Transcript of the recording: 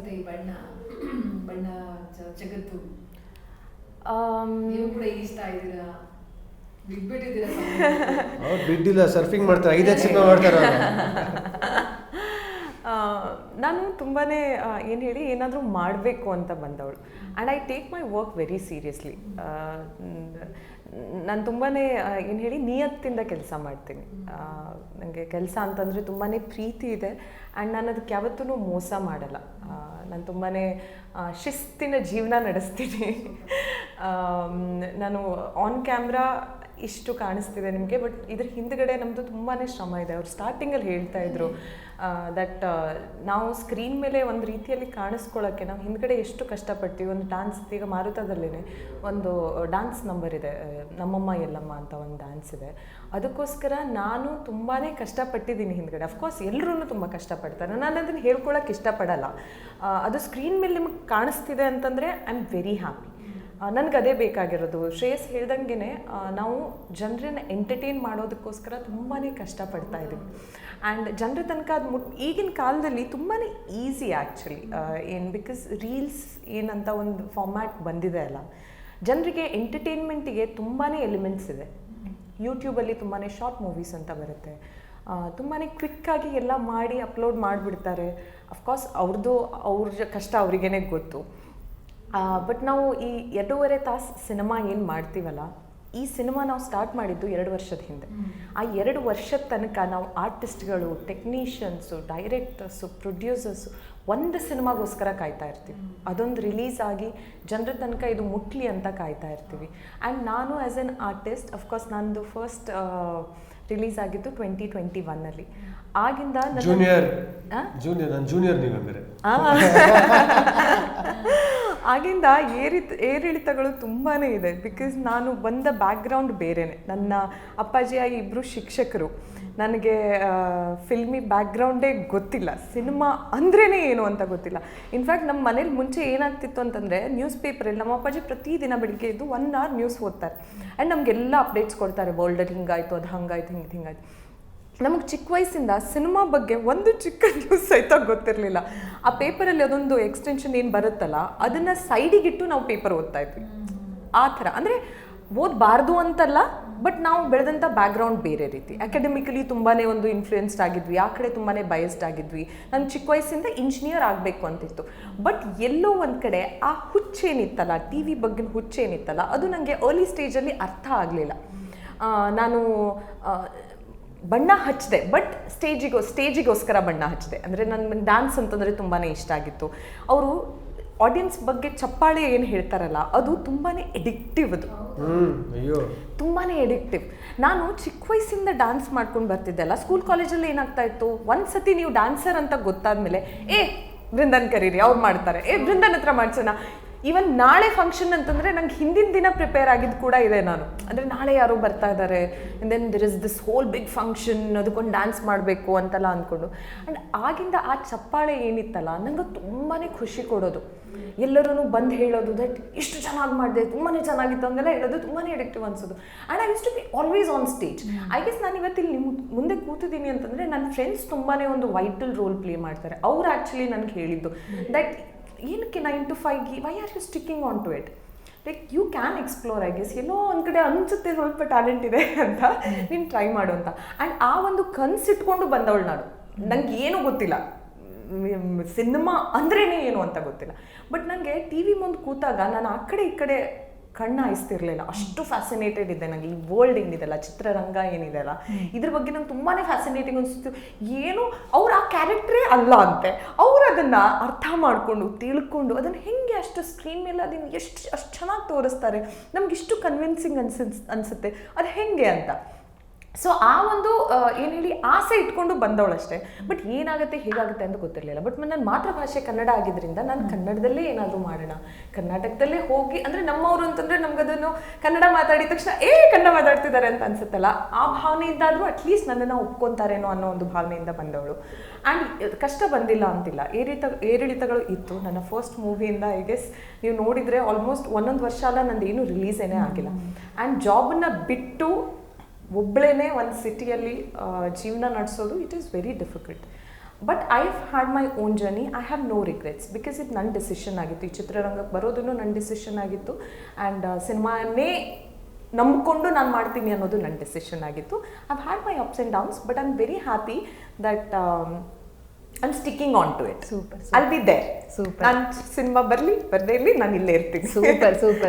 ಅನ್ಸುತ್ತೆ ಈ ಬಣ್ಣ ಬಣ್ಣ ಜಗತ್ತು. ಆಮ್, ನೀವು ಕೂಡ ಇಷ್ಟ ಇದ್ದೀರಾ? ಬಿಟ್ಬಿಟ್ಟಿದ್ದೀರಾ ಅವ್ರು ಬಿಡ್ಡಿಲ್ಲ ಸರ್ಫಿಂಗ್ ಮಾಡ್ತಾರೆ ಐದೈದು ಸಿನಿಮಾ ಮಾಡ್ತಾರೆ ನಾನು ತುಂಬಾ ಏನು ಹೇಳಿ ಏನಾದರೂ ಮಾಡಬೇಕು ಅಂತ ಬಂದವಳು. And I take my work very seriously ನಾನು ತುಂಬಾ ಏನು ಹೇಳಿ ನಿಯತ್ತಿಂದ ಕೆಲಸ ಮಾಡ್ತೀನಿ. ನನಗೆ ಕೆಲಸ ಅಂತಂದರೆ ತುಂಬಾ ಪ್ರೀತಿ ಇದೆ. ಆ್ಯಂಡ್ ನಾನು ಅದಕ್ಕೆ ಯಾವತ್ತೂ ಮೋಸ ಮಾಡಲ್ಲ. ನಾನು ತುಂಬಾ ಶಿಸ್ತಿನ ಜೀವನ ನಡೆಸ್ತೀನಿ. ನಾನು ಆನ್ ಕ್ಯಾಮ್ರಾ ಇಷ್ಟು ಕಾಣಿಸ್ತಿದೆ ನಿಮಗೆ ಬಟ್ ಇದ್ರ ಹಿಂದ್ಗಡೆ ನಮ್ಮದು ತುಂಬಾ ಶ್ರಮ ಇದೆ. ಅವ್ರು ಸ್ಟಾರ್ಟಿಂಗಲ್ಲಿ ಹೇಳ್ತಾ ಇದ್ರು ದಟ್ ನಾವು ಸ್ಕ್ರೀನ್ ಮೇಲೆ ಒಂದು ರೀತಿಯಲ್ಲಿ ಕಾಣಿಸ್ಕೊಳ್ಳೋಕ್ಕೆ ನಾವು ಹಿಂದ್ಗಡೆ ಎಷ್ಟು ಕಷ್ಟಪಡ್ತೀವಿ. ಒಂದು ಡ್ಯಾನ್ಸ್ ಈಗ ಮಾರುತದಲ್ಲೇ ಒಂದು ಡ್ಯಾನ್ಸ್ ನಂಬರ್ ಇದೆ ನಮ್ಮಮ್ಮ ಎಲ್ಲಮ್ಮ ಅಂತ ಒಂದು ಡ್ಯಾನ್ಸ್ ಇದೆ. ಅದಕ್ಕೋಸ್ಕರ ನಾನು ತುಂಬಾ ಕಷ್ಟಪಟ್ಟಿದ್ದೀನಿ ಹಿಂದ್ಗಡೆ. ಅಫ್ಕೋರ್ಸ್ ಎಲ್ಲರೂ ತುಂಬ ಕಷ್ಟಪಡ್ತಾರೆ. ನಾನು ಅದನ್ನು ಹೇಳ್ಕೊಳಕ್ಕೆ ಇಷ್ಟಪಡಲ್ಲ. ಅದು ಸ್ಕ್ರೀನ್ ಮೇಲೆ ನಿಮಗೆ ಕಾಣಿಸ್ತಿದೆ ಅಂತಂದರೆ ಐ ಆಮ್ ವೆರಿ ಹ್ಯಾಪಿ ನನಗೆ ಅದೇ ಬೇಕಾಗಿರೋದು. ಶ್ರೇಯಸ್ ಹೇಳ್ದಂಗೆ ನಾವು ಜನರನ್ನ ಎಂಟರ್ಟೈನ್ ಮಾಡೋದಕ್ಕೋಸ್ಕರ ತುಂಬಾ ಕಷ್ಟಪಡ್ತಾ ಇದ್ದೀವಿ. ಆ್ಯಂಡ್ ಜನರ ತನಕ ಅದು ಮುಟ್, ಈಗಿನ ಕಾಲದಲ್ಲಿ ತುಂಬಾ ಈಸಿ ಆ್ಯಕ್ಚುಲಿ ಏನು ಬಿಕಾಸ್ ರೀಲ್ಸ್ ಏನಂತ ಒಂದು ಫಾರ್ಮ್ಯಾಟ್ ಬಂದಿದೆ ಅಲ್ಲ. ಜನರಿಗೆ ಎಂಟರ್ಟೈನ್ಮೆಂಟಿಗೆ ತುಂಬಾ ಎಲಿಮೆಂಟ್ಸ್ ಇದೆ. ಯೂಟ್ಯೂಬಲ್ಲಿ ತುಂಬಾ ಶಾರ್ಟ್ ಮೂವೀಸ್ ಅಂತ ಬರುತ್ತೆ. ತುಂಬಾ ಕ್ವಿಕ್ಕಾಗಿ ಎಲ್ಲ ಮಾಡಿ ಅಪ್ಲೋಡ್ ಮಾಡಿಬಿಡ್ತಾರೆ. ಅಫ್ಕೋರ್ಸ್ ಅವ್ರದ್ದು ಅವ್ರ ಕಷ್ಟ ಅವ್ರಿಗೇ ಗೊತ್ತು. ಬಟ್ ನಾವು ಈ ಎರಡೂವರೆ ತಾಸು ಸಿನಿಮಾ ಏನು ಮಾಡ್ತೀವಲ್ಲ ಈ ಸಿನಿಮಾ ನಾವು ಸ್ಟಾರ್ಟ್ ಮಾಡಿದ್ದು ಎರಡು ವರ್ಷದ ಹಿಂದೆ. ಆ ಎರಡು ವರ್ಷದ ತನಕ ನಾವು ಆರ್ಟಿಸ್ಟ್ಗಳು ಟೆಕ್ನಿಷಿಯನ್ಸು ಡೈರೆಕ್ಟರ್ಸು ಪ್ರೊಡ್ಯೂಸರ್ಸು ಒಂದು ಸಿನಿಮಾಗೋಸ್ಕರ ಕಾಯ್ತಾ ಇರ್ತೀವಿ. ಅದೊಂದು ರಿಲೀಸ್ ಆಗಿ ಜನರ ತನಕ ಇದು ಮುಟ್ಲಿ ಅಂತ ಕಾಯ್ತಾ ಇರ್ತೀವಿ. ಆ್ಯಂಡ್ ನಾನು as an artist of course ನಂದು ಫಸ್ಟ್ ರಿಲೀಸ್ ಆಗಿದ್ದು ಟ್ವೆಂಟಿ ಟ್ವೆಂಟಿ ಒನ್ನಲ್ಲಿ ಆಗಿಂದ ನನ್ನ- ಜೂನಿಯರ್ ಜೂನಿಯರ್ ನಾನು ಜೂನಿಯರ್ ನೀವು ಅಂದರೆ ಆ. ಆಗಿಂದ ಏರಿ ಏರಿಳಿತಗಳು ತುಂಬಾ ಇದೆ. ಬಿಕಾಸ್ ನಾನು ಬಂದ ಬ್ಯಾಕ್ಗ್ರೌಂಡ್ ಬೇರೆನೆ. ನನ್ನ ಅಪ್ಪಾಜಿ ಆಗಿ ಇಬ್ಬರು ಶಿಕ್ಷಕರು. ನನಗೆ ಫಿಲ್ಮಿ ಬ್ಯಾಕ್ಗ್ರೌಂಡೇ ಗೊತ್ತಿಲ್ಲ. ಸಿನಿಮಾ ಅಂದ್ರೇ ಏನು ಅಂತ ಗೊತ್ತಿಲ್ಲ. ಇನ್ಫ್ಯಾಕ್ಟ್ ನಮ್ಮ ಮನೇಲಿ ಮುಂಚೆ ಏನಾಗ್ತಿತ್ತು ಅಂತಂದರೆ ನ್ಯೂಸ್ ಪೇಪರಲ್ಲಿ ನಮ್ಮ ಅಪ್ಪಾಜಿ ಪ್ರತಿದಿನ ಬೆಳಿಗ್ಗೆ ಎದ್ದು ಒನ್ ಅವರ್ ನ್ಯೂಸ್ ಓದ್ತಾರೆ. ಆ್ಯಂಡ್ ನಮಗೆಲ್ಲ ಅಪ್ಡೇಟ್ಸ್ ಕೊಡ್ತಾರೆ. ವರ್ಲ್ಡಲ್ಲಿ ಹಿಂಗಾಯಿತು ಅದು ಹಂಗಾಯ್ತು, ಹಿಂಗೆ, ಹಿಂಗಾಯ್ತು. ನಮಗೆ ಚಿಕ್ಕ ವಯಸ್ಸಿಂದ ಸಿನಿಮಾ ಬಗ್ಗೆ ಒಂದು ಚಿಕ್ಕ ನ್ಯೂಸ್ ಸಹಿತ ಗೊತ್ತಿರಲಿಲ್ಲ. ಆ ಪೇಪರಲ್ಲಿ ಅದೊಂದು ಎಕ್ಸ್ಟೆನ್ಷನ್ ಏನು ಬರುತ್ತಲ್ಲ, ಅದನ್ನು ಸೈಡಿಗಿಟ್ಟು ನಾವು ಪೇಪರ್ ಓದ್ತಾ ಇದ್ವಿ. ಆ ಥರ. ಅಂದರೆ ಓದಬಾರ್ದು ಅಂತಲ್ಲ ಬಟ್ ನಾವು ಬೆಳೆದಂಥ ಬ್ಯಾಕ್ಗ್ರೌಂಡ್ ಬೇರೆ ರೀತಿ. ಅಕಾಡೆಮಿಕಲಿ ತುಂಬಾ ಒಂದು ಇನ್ಫ್ಲೂಯೆನ್ಸ್ಡ್ ಆಗಿದ್ವಿ, ಆ ಕಡೆ ತುಂಬಾ ಬಯಸ್ಡ್ ಆಗಿದ್ವಿ. ನಾನು ಚಿಕ್ಕ ವಯಸ್ಸಿಂದ ಇಂಜಿನಿಯರ್ ಆಗಬೇಕು ಅಂತಿತ್ತು. ಬಟ್ ಎಲ್ಲೋ ಒಂದು ಕಡೆ ಆ ಹುಚ್ಚೇನಿತ್ತಲ್ಲ ಟಿ ವಿ ಬಗ್ಗೆ ಹುಚ್ಚೇನಿತ್ತಲ್ಲ ಅದು ನನಗೆ ಅರ್ಲಿ ಸ್ಟೇಜಲ್ಲಿ ಅರ್ಥ ಆಗಲಿಲ್ಲ. ನಾನು ಬಣ್ಣ ಹಚ್ಚಿದೆ ಬಟ್ ಸ್ಟೇಜಿಗೋ ಸ್ಟೇಜಿಗೋಸ್ಕರ ಬಣ್ಣ ಹಚ್ಚಿದೆ. ಅಂದರೆ ನನ್ನ ಡ್ಯಾನ್ಸ್ ಅಂತಂದರೆ ತುಂಬಾ ಇಷ್ಟ ಆಗಿತ್ತು. ಅವರು ಆಡಿಯನ್ಸ್ ಬಗ್ಗೆ ಚಪ್ಪಾಳೆ ಏನು ಹೇಳ್ತಾರಲ್ಲ ಅದು ತುಂಬಾ ಎಡಿಕ್ಟಿವ್ ಅದು. ಅಯ್ಯೋ. ತುಂಬಾ ಎಡಿಕ್ಟಿವ್ ನಾನು ಚಿಕ್ಕ ವಯಸ್ಸಿಂದ ಡ್ಯಾನ್ಸ್ ಮಾಡ್ಕೊಂಡು ಬರ್ತಿದ್ದೆಲ್ಲ ಸ್ಕೂಲ್ ಕಾಲೇಜಲ್ಲಿ ಏನಾಗ್ತಾ ಇತ್ತು ಒಂದು ಸತಿ ನೀವು ಡ್ಯಾನ್ಸರ್ ಅಂತ ಗೊತ್ತಾದ್ಮೇಲೆ ಏ ಬೃಂದನ್ ಕರೀರಿ ಅವ್ರು ಮಾಡ್ತಾರೆ. ಏ ಬೃಂದನ್ ಹತ್ರ ಮಾಡ್ಸೋಣ. ಈವನ್ ನಾಳೆ ಫಂಕ್ಷನ್ ಅಂತಂದರೆ ನಂಗೆ ಹಿಂದಿನ ದಿನ ಪ್ರಿಪೇರ್ ಆಗಿದ್ದು ಕೂಡ ಇದೆ ನಾನು. ಅಂದರೆ ನಾಳೆ ಯಾರೋ ಬರ್ತಾ ಇದ್ದಾರೆ then there is this whole big function ಅದಕ್ಕೊಂದು ಡ್ಯಾನ್ಸ್ ಮಾಡಬೇಕು ಅಂತೆಲ್ಲ ಅಂದ್ಕೊಂಡು ಆ್ಯಂಡ್ ಆಗಿಂದ ಆ ಚಪ್ಪಾಳೆ ಏನಿತ್ತಲ್ಲ ನಂಗೆ ತುಂಬಾ ಖುಷಿ ಕೊಡೋದು. ಎಲ್ಲರೂ ಬಂದು ಹೇಳೋದು ದಟ್ ಇಷ್ಟು ಚೆನ್ನಾಗಿ ಮಾಡಿದೆ ತುಂಬಾ ಚೆನ್ನಾಗಿತ್ತು ಅಂದೆಲ್ಲ ಹೇಳೋದು ತುಂಬಾ ಅಡಿಕ್ಟಿವ್ ಅನ್ಸೋದು. And I used to be always on stage I guess ನಾನು ಇವತ್ತಿಲ್ಲಿ ನಿಮ್ಮ ಮುಂದೆ ಕೂತಿದ್ದೀನಿ ಅಂತಂದರೆ ನನ್ನ ಫ್ರೆಂಡ್ಸ್ ತುಂಬಾ ಒಂದು ವೈಟಲ್ ರೋಲ್ ಪ್ಲೇ ಮಾಡ್ತಾರೆ. ಅವ್ರು ಆ್ಯಕ್ಚುಲಿ ನನಗೆ ಹೇಳಿದ್ದು ದಟ್ ಏನಕ್ಕೆ nine to ಫೈವ್ಗೆ why are you sticking on to it like you can explore I guess ಎಲ್ಲೋ ಒಂದು ಕಡೆ ಅನಿಸುತ್ತೆ ಸ್ವಲ್ಪ ಟ್ಯಾಲೆಂಟ್ ಇದೆ ಅಂತ. ನೀನು ಟ್ರೈ ಮಾಡು ಅಂತ. ಆ್ಯಂಡ್ ಆ ಒಂದು ಕನ್ಸಿಟ್ಕೊಂಡು ಬಂದವಳು ನಾನು. ನಂಗೆ ಏನೂ ಗೊತ್ತಿಲ್ಲ. ಸಿನಿಮಾ ಅಂದ್ರೇ ಏನು ಅಂತ ಗೊತ್ತಿಲ್ಲ. ಬಟ್ ನನಗೆ ಟಿ ವಿ ಮುಂದೆ ಕೂತಾಗ ನಾನು ಆ ಕಡೆ ಈ ಕಡೆ ಕಣ್ಣು ಹಾಯಿಸ್ತಿರ್ಲಿಲ್ಲ. ಅಷ್ಟು ಫ್ಯಾಸಿನೇಟೆಡ್ ಇದೆ ನನಗೆ ಈ ವರ್ಲ್ಡ್ ಏನಿದೆಲ್ಲ ಚಿತ್ರರಂಗ ಏನಿದೆಲ್ಲ ಇದ್ರ ಬಗ್ಗೆ ನಂಗೆ ತುಂಬಾ ಫ್ಯಾಸಿನೇಟಿಂಗ್ ಅನಿಸ್ತು ಏನು? ಅವ್ರು ಆ ಕ್ಯಾರೆಕ್ಟ್ರೇ ಅಲ್ಲ ಅಂತೆ. ಅವ್ರು ಅದನ್ನು ಅರ್ಥ ಮಾಡಿಕೊಂಡು ತಿಳ್ಕೊಂಡು ಅದನ್ನು ಹೆಂಗೆ ಅಷ್ಟು ಸ್ಕ್ರೀನ್ ಮೇಲೆ ಅದನ್ನು ಎಷ್ಟು ಅಷ್ಟು ಚೆನ್ನಾಗಿ ತೋರಿಸ್ತಾರೆ? ನಮ್ಗೆ ಇಷ್ಟು ಕನ್ವಿನ್ಸಿಂಗ್ ಅನ್ಸಿಸ್ ಅನಿಸುತ್ತೆ. ಅದು ಹೆಂಗೆ ಅಂತ? ಸೊ ಆ ಒಂದು ಏನು ಹೇಳಿ, ಆಸೆ ಇಟ್ಕೊಂಡು ಬಂದವಳಷ್ಟೇ. ಬಟ್ ಏನಾಗುತ್ತೆ, ಹೇಗಾಗುತ್ತೆ ಅಂತ ಗೊತ್ತಿರಲಿಲ್ಲ. ಬಟ್ ನನ್ನ ಮಾತೃಭಾಷೆ ಕನ್ನಡ ಆಗಿದ್ದರಿಂದ ನಾನು ಕನ್ನಡದಲ್ಲೇ ಏನಾದರೂ ಮಾಡೋಣ. ಕರ್ನಾಟಕದಲ್ಲೇ ಹೋಗಿ, ಅಂದರೆ ನಮ್ಮವರು ಅಂತಂದರೆ ನಮಗದನ್ನು ಕನ್ನಡ ಮಾತಾಡಿದ ತಕ್ಷಣ, ಏ, ಕನ್ನಡ ಮಾತಾಡ್ತಿದ್ದಾರೆ ಅಂತ ಅನ್ಸುತ್ತಲ್ಲ. ಆ ಭಾವನೆಯಿಂದಾದರೂ ಅಟ್ಲೀಸ್ಟ್ ನನ್ನನ್ನು ಒಪ್ಕೊತಾರೇನೋ ಅನ್ನೋ ಒಂದು ಭಾವನೆಯಿಂದ ಬಂದವಳು. ಆ್ಯಂಡ್ ಕಷ್ಟ ಬಂದಿಲ್ಲ ಅಂತಿಲ್ಲ. ಏರಿತ, ಏರಿಳಿತಗಳು ಇತ್ತು. ನನ್ನ ಫಸ್ಟ್ ಮೂವಿಯಿಂದ ಐ ಗೆಸ್ ನೀವು ನೋಡಿದರೆ ಆಲ್ಮೋಸ್ಟ್ ಒಂದೊಂದು ವರ್ಷ ಅಲ್ಲ ನಂದು ಏನೂ ರಿಲೀಸೇನೇ ಆಗಿಲ್ಲ ಆ್ಯಂಡ್ ಜಾಬನ್ನು ಬಿಟ್ಟು ಒಬ್ಬಳೇ ಒಂದು ಸಿಟಿಯಲ್ಲಿ ಜೀವನ ನಡೆಸೋದು it is very difficult but I had my own journey I have no regrets because ಇದು ನನ್ನ ಡಿಸಿಷನ್ ಆಗಿತ್ತು. ಈ ಚಿತ್ರರಂಗಕ್ಕೆ ಬರೋದೂ ನನ್ನ ಡಿಸಿಷನ್ ಆಗಿತ್ತು. ಆ್ಯಂಡ್ ಸಿನಿಮಾನೇ ನಂಬಿಕೊಂಡು ನಾನು ಮಾಡ್ತೀನಿ ಅನ್ನೋದು ನನ್ನ ಡಿಸಿಷನ್ ಆಗಿತ್ತು. I had my ups and downs but I am very happy that I'm am sticking on to it super I'll be there super ನಾನು ಸಿನಿಮಾ ಬರಲಿ ಬರದೇ ಇರಲಿ ನಾನು ಇಲ್ಲೇ ಇರ್ತೀನಿ. Super super